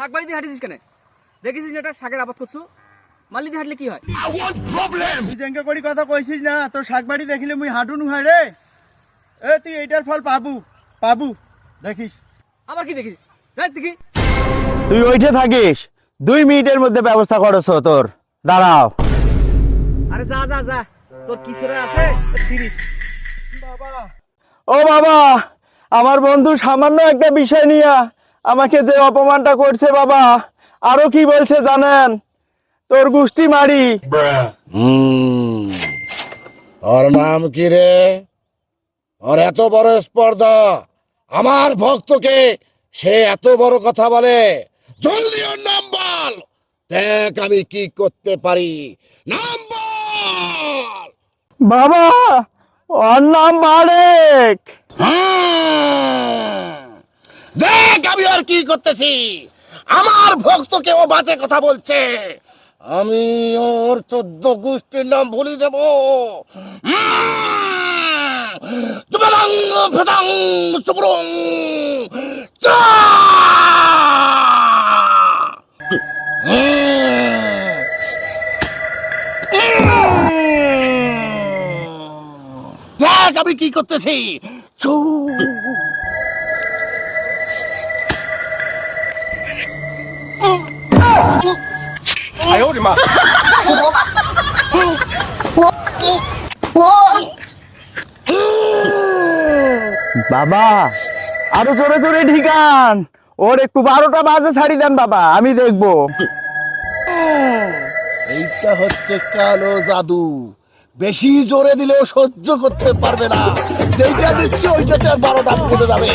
হাঁটেছিস কেন? দেখেছিস না এটা? শাকের আবাদ করছ? মালি দিয়ে হাঁটলে কি হয়? তুই করি কথা কইছিস না তোর শাকবাড়ি দেখিলে মুই হাঁটু নুহাই রে। এ তুই এইটার ফল পাবু পাবু। দেখিস। আবার কি দেখিস? যাই দেখি। তুই ওইঠে থাকিস। দুই মিনিটের মধ্যে ব্যবস্থা করছ তোর। দাঁড়াও। আরে যা যা যা। তোর কিসের আছে? সিরিজ। বাবা। ও বাবা আমার বন্ধু সামান্য একটা বিষয় নিয়ে আমাকে যে অপমানটা করছে বাবা আরও কি বলছে জানেন? তোর গুষ্টি মারি। ওর নাম কি রে? ওর এত বড় স্পর্ধা আমার ভক্তকে সে এত বড় কথা বলে। জলদি ওর নাম বল। দেখ আমি কি করতে পারি। নাম বল। বাবা ওর নাম বারেক। হুম, দেখ, আমি আর কি করতেছি? আমার ভক্তকে ও বাজে কথা বলছে। আমি ওর চোদ্দ গোষ্ঠীর নাম ভুলি দেব। দেখ, আমি কি করতেছি? চা দেখ আমি কি করতেছি চু বাবা আরও জোরে জোরে ঠিকান ওর একটু বারোটা বাজে ছাড়ি দেন বাবা আমি দেখব। এইটা হচ্ছে কালো জাদু। বেশি জোরে দিলেও সহ্য করতে পারবে না। যেইটা দিচ্ছি ওইটাতে আর বারোটা পড়ে যাবে।